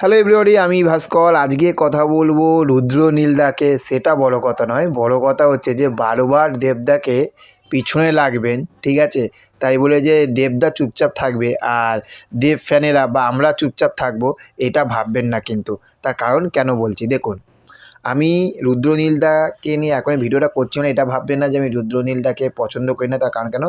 Hello everybody আমি ভাস্কর। আজকে কথা বলব রুদ্র নীলদাকে। সেটা বড় কথা নয়। বড় কথা হচ্ছে যে, বারবার দেবদাকে পিছনে লাগবেন, ঠিক আছে? তাই বলে যে, দেবদা চুপচাপ থাকবে আর দেব ফ্যানেরা বা আমরা চুপচাপ থাকব, এটা ভাববেন না কিন্তু। তার কারণ কেন বলছি? দেখুন আমি রুদ্রনীলদাকে নিয়ে এখন ভিডিওটা করছি না এটা ভাববেন না যে আমি রুদ্রনীলদাকে পছন্দ করি না তার কারণ কেন?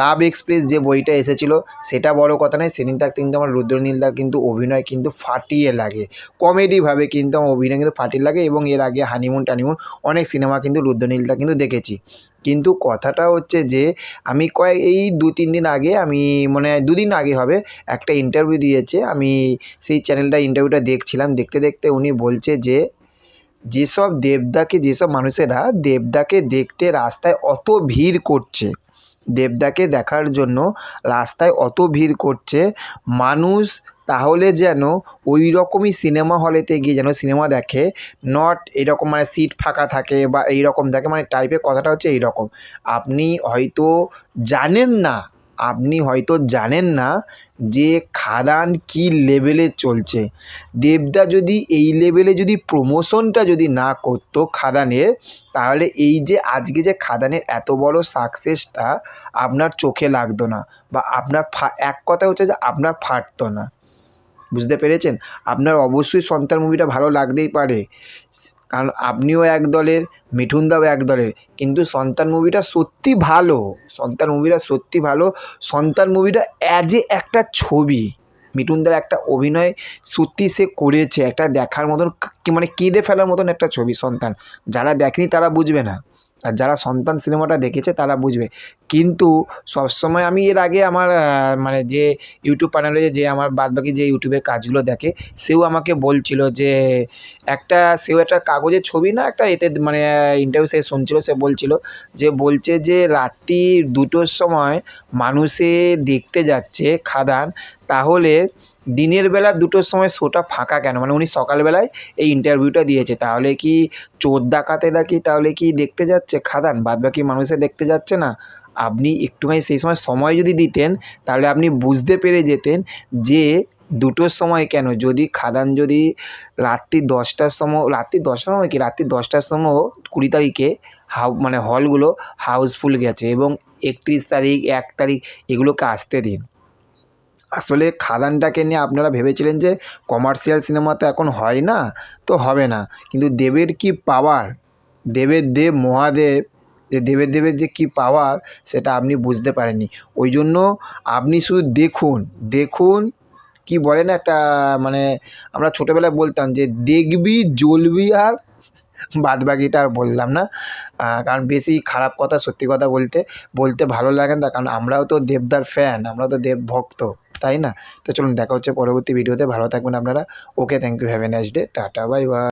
লাভ এক্সপ্রেস যে বইটা এসেছিল সেটা বড় কথা নয় সেদিনটা কিন্তু আমার রুদ্রনীলদার কিন্তু অভিনয় কিন্তু ফাটিয়ে লাগে। কমেডিভাবে কিন্তু আমার অভিনয় কিন্তু ফাটিয়ে লাগে এবং এর আগে হানিমুন টানিমুন অনেক সিনেমা কিন্তু রুদ্রনীলদা কিন্তু দেখেছি। কিন্তু কথাটা হচ্ছে যে, আমি কয়েক, এই দু তিন দিন আগে আমি মানে দুদিন আগে হবে একটা ইন্টারভিউ দিয়েছে, আমি সেই চ্যানেলটা ইন্টারভিউটা দেখছিলাম। দেখতে দেখতে উনি বলছে যে যেসব দেবদাকে যেসব মানুষেরা দেবদাকে দেখতে রাস্তায় অত ভিড় করছে দেবদাকে দেখার জন্য রাস্তায় অত ভিড় করছে, মানুষ তাহলে যেন ওই রকমই সিনেমা হলেতে গিয়ে যেন সিনেমা দেখে নট এরকম মানে সিট ফাঁকা থাকে বা এই রকম মানে টাইপের কথাটা হচ্ছে এই রকম আপনি হয়তো জানেন না আপনি হয়তো জানেন না যে খাদান কী লেভেলে চলছে। দেবদা যদি এই লেভেলে যদি প্রমোশনটা যদি না করতো খাদানের তাহলে এই যে আজকে যে খাদানের এত বড় সাকসেসটা আপনার চোখে লাগতো না বা আপনার এক কথা হচ্ছে যে আপনার ফাটতো না। বুঝতে পেরেছেন? আপনার অবশ্যই সন্তান মুভিটা ভালো লাগতেই পারে। কারণ আপনিও এক দলের, মিঠুনদাও এক দলের। কিন্তু সন্তান মুভিটা সত্যি ভালো। সন্তান মুভিটা সত্যি ভালো। সন্তান মুভিটা অ্যাজ এ একটা ছবি। মিঠুনদার একটা অভিনয় সত্যি সে করেছে। একটা দেখার মতন মানে কেঁদে ফেলার মতন একটা ছবি সন্তান। যারা দেখেনি তারা বুঝবে না। আর যারা সন্তান সিনেমাটা দেখেছে তারা বুঝবে। কিন্তু সবসময় আমি এর আগে আমার মানে যে ইউটিউব চ্যানেলে যে আমার বাদবাকি যে ইউটিউবের কাজগুলো দেখে, সেও আমাকে বলছিল যে, একটা, সেও একটা কাগজের ছবি না একটা এতে মানে ইন্টারভিউ সে শুনছিল, সে বলছিল যে, বলছে যে রাত্রি দুটোর সময় মানুষে দেখতে যাচ্ছে খাদান, তাহলে দিনের বেলা দুটোর সময় শোটা ফাঁকা কেন? মানে উনি সকালবেলায় এই ইন্টারভিউটা দিয়েছে। তাহলে কি চোর ডাকাতেরা কি তাহলে কি দেখতে যাচ্ছে? খাদান, বাদবাকি মানুষে দেখতে যাচ্ছে না? আপনি একটুখানি সেই সময় সময় যদি দিতেন, তাহলে আপনি বুঝতে পেরে যেতেন যে দুটোর সময় কেন? যদি খাদান যদি রাত্রি দশটার সময়, রাত্রি দশটার সময় কি? রাত্রি দশটার সময় কুড়ি তারিখে হাউ মানে হলগুলো হাউসফুল গেছে এবং একত্রিশ তারিখ, এক তারিখ এগুলোকে আসতে দিন। আসলে খাদানটাকে নিয়ে আপনারা ভেবেছিলেন যে কমার্শিয়াল সিনেমা তো এখন হয় না, তো হবে না। কিন্তু দেবের কি পাওয়ার দেবের দেব, মহাদেব, যে দেবের দেবের যে কী পাওয়ার সেটা আপনি বুঝতে পারেননি। ওই জন্য আপনি শুধু দেখুন দেখুন কি বলে না একটা মানে আমরা ছোটোবেলায় বলতাম যে দেখবি, জ্বলবি আর বাদ বাকিটা আর বললাম না। কারণ বেশি খারাপ কথা সত্যি কথা বলতে বলতে ভালো লাগে না। কারণ আমরাও তো দেবদার ফ্যান আমরা তো দেব ভক্ত। তাই না? তো চলুন দেখা হচ্ছে পরবর্তী ভিডিওতে ভালো থাকবেন আপনারা। Okay thank you have a nice day tata bye by